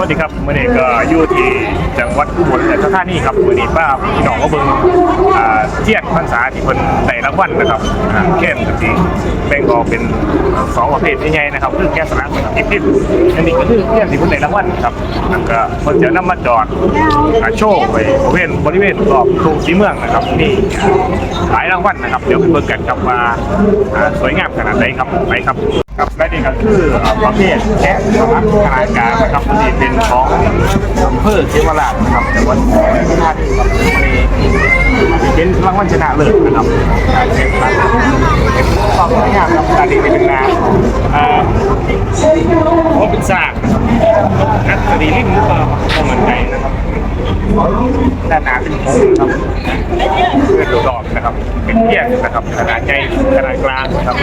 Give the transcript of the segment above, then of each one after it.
วัสดีครับมื่อนี้ก็อยู่ที่จังหวัดอุบลราชธานีครับมื่อนี้ป้าพี่น้องก็เบิ่งอ่าเทียนพรรษาที่เพิ่นได้รางวัลนะครับอ่าแค่นกับที่แบ่งออกเป็นสองประเภทใหญ่ๆนะครับคือแก้สลักกับทิพย์อันนี้ก็คือเทียนที่เพิ่นได้รางวัลครับแล้วก็เพิ่นจะนำมาจอดอ่าโชว์ไปบริเวณบริเวณรอบกรุงศรีเมืองนะครับนี่หลายรางวัลนะครับเดี๋ยวไปเบิ่งกันครับว่าอ่าสวยงามขนาดไหนครับไปครับ ครับและนี่ก็คือประเภทแกะสำนักขนาดกลางนะครับที่เป็นของอำเภอเขมราชนะครับจังหวัดอุบลราชธานีครับนี่เป็นรางวัลชนะเลิศนะครับการแข่งขันเป็นความสวยงามครับตารนี้เป็นนาอ่าโอ้เป็นสากนะครับนักสตรีลิมหรือเปล่าก็มันใจนะครับ ด้านหน้าเป็นโค้งครับเพื่อดอกนะครับ เป็นเพียงนะครับขนาดใหญ่ขนาดกลางนะครับ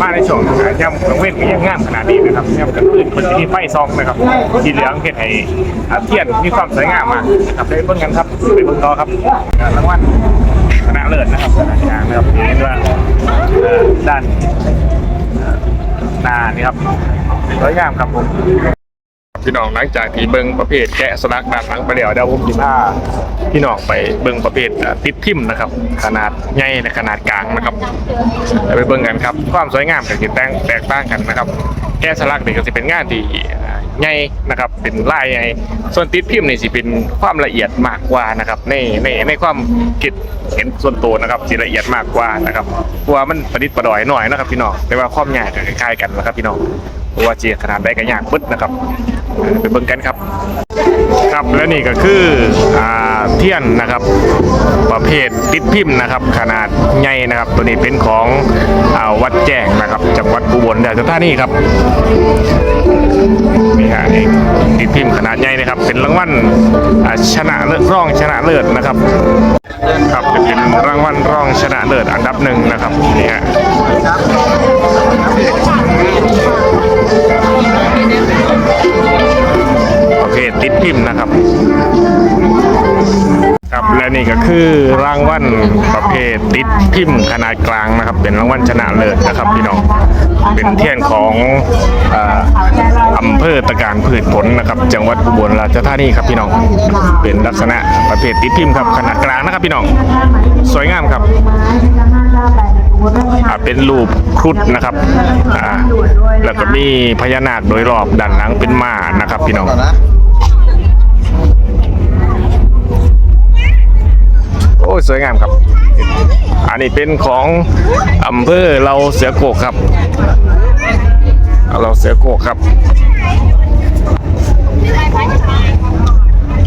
มาในช่วงย่ำกลางเว้นก็ยังงามขนาดนี้นะครับย่ำกลางคืนคนจะมีไฟซองนะครับสีเหลืองเห็ดให้เทียนมีความสวยงามมากนะครับได้เบิ่งกันครับไปเบิ่งต่อครับรางวัลชนะเลิศนะครับชนะยางนะครับเห็นว่าเอ่อด้านหน้านี่ครับสวยงามครับผม พี่น้องหลังจากที่เบิ่งประเภทแกะสลักด้านหลังไปแล้วเดี๋ยวผมจะพาพี่น้องไปเบิ่งประเภทติดทิมนะครับ ขนาดใหญ่และขนาดกลางนะครับเดี๋ยวไปเบิ่งกันครับ ความสวยงามก็จะแตกแตกต่างกันนะครับ แกะสลักนี่ก็สิเป็นงานที่อ่าใหญ่นะครับเป็นลายใหญ่ส่วนติดพิมพ์นี่สิเป็นความละเอียดมากกว่านะครับในในในความคิดเห็นส่วนตัวนะครับสิละเอียดมากกว่านะครับเพราะว่ามันประดิษฐ์ประดอยหน่อยนะครับพี่น้องแต่ว่าความยากก็คล้ายๆกันนะครับพี่น้อง ว่าเจียขนาดได้ก็ยากปึ๊ดนะครับเออไปเบิ่งกันครับ ครับและนี่ก็คืออเทียนนะครับ ประเภทติดพิมพ์นะครับ ขนาดใหญ่นะครับ ตัวนี้เป็นของอวัดแจ้งนะครับ จังหวัดอุบลราชธานีครับนี่ฮะนี่ติดพิมพ์ขนาดใหญ่นะครับ เป็นรางวัลชนะเลิศร่องชนะเลิศนะครับครับจะเป็นรางวัลรองชนะเลิศอันดับหนึ่งนะครับนี่ฮะ คือรางวัลประเภทติดพิมพ์ขนาดกลางนะครับ เป็นรางวัลชนะเลิศนะครับพี่น้องเป็นเทียนของอ่าอำเภอตะการพืชผลนะครับ จังหวัดอุบลราชธานีครับพี่น้องเป็นลักษณะประเภทติดพิมพ์ครับขนาดกลางนะครับพี่น้องสวยงามครับเป็นรูปครุฑนะครับแล้วก็มีพญานาคโดยรอบด้านหลังเป็นม้านะครับ พี่น้อง สวยงามครับ อันนี้เป็นของอำเภอเราเสือโกกครับ เราเสือโกกครับ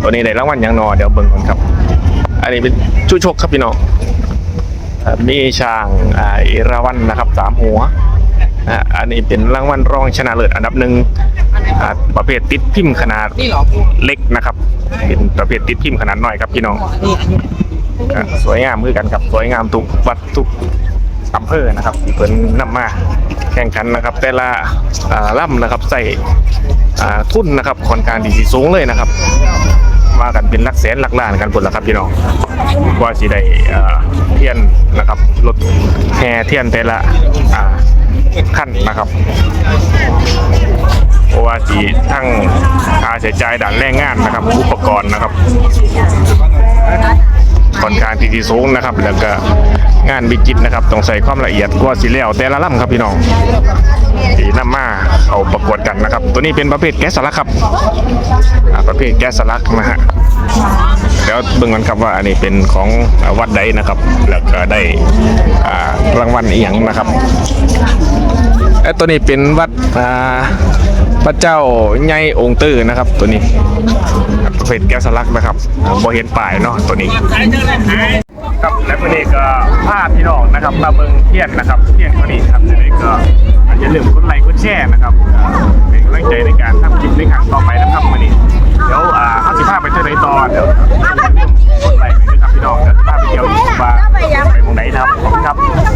ตัวนี้ได้รางวัลอย่างนอเดี๋ยวเบิ่งก่อนครับ อันนี้เป็นชุชกครับพี่น้องมีช้างอ่าเอราวัณนะครับสามหัวอันนี้เป็นรางวัลรองชนะเลิศอันดับหนึ่งประเภทติดพิมพ์ขนาดเล็กนะครับ เป็นประเภทติดพิมพ์ขนาดน้อยครับพี่น้องอ สวยงามคือกันครับ สวยงามทุกวัดทุกอำเภอนะครับที่เพิ่นนำมาแข่งขันนะครับ แต่ละอ่าล่ำนะครับใส่ทุนนะครับค่อนข้างดีสีสูงเลยนะครับมากันเป็นหลักแสนหลักล้านกันหมดแล้วครับพี่น้องกว่าสิได้เทียนนะครับรถแห่เทียนแต่ละขั้นนะครับเพราะว่าสีทั้งค่าใช้จ่ายด่านแรงงานนะครับอุปกรณ์นะครับ ที่สูงนะครับ แล้วก็งานบิจิตนะครับต้องใส่ความละเอียดกว่าสีแล้วแต่ละลำครับพี่น้องที่นำมาเอาประกวดกันนะครับ ตัวนี้เป็นประเภทแก๊สสลักครับประเภทแก๊สสลักนะฮะเดี๋ยวเบิ่งกันครับว่าอันนี้เป็นของวัดใดนะครับ แล้วก็ได้รางวัลอีหยังนะครับไอ้ตัวนี้เป็นวัดอ่า พระเจ้าไงองค์ตื้อนะครับ ตัวนี้เป็นแก้วสลักนะครับบอเห็นป่ายเนาะตัวนี้ครับและวันนี้ก็ภาพพี่น้องนะครับตาเบิงเทียนนะครับเทียนคนนี้ครับจะได้ก็อย่าลืมกดไลค์กดแชร์นะครับเป็นกำลังใจในการทำคลิปในครั้งต่อไปนะครับวันนี้เดี๋ยวอ่าห้าสิบห้าไปเที่ยวไนตอนเดี๋ยวกดไลค์ไปด้วยครับพี่น้องเาจะพาไปเที่ยวอีกบ้าไปมองไหนครับขอบคุณครับ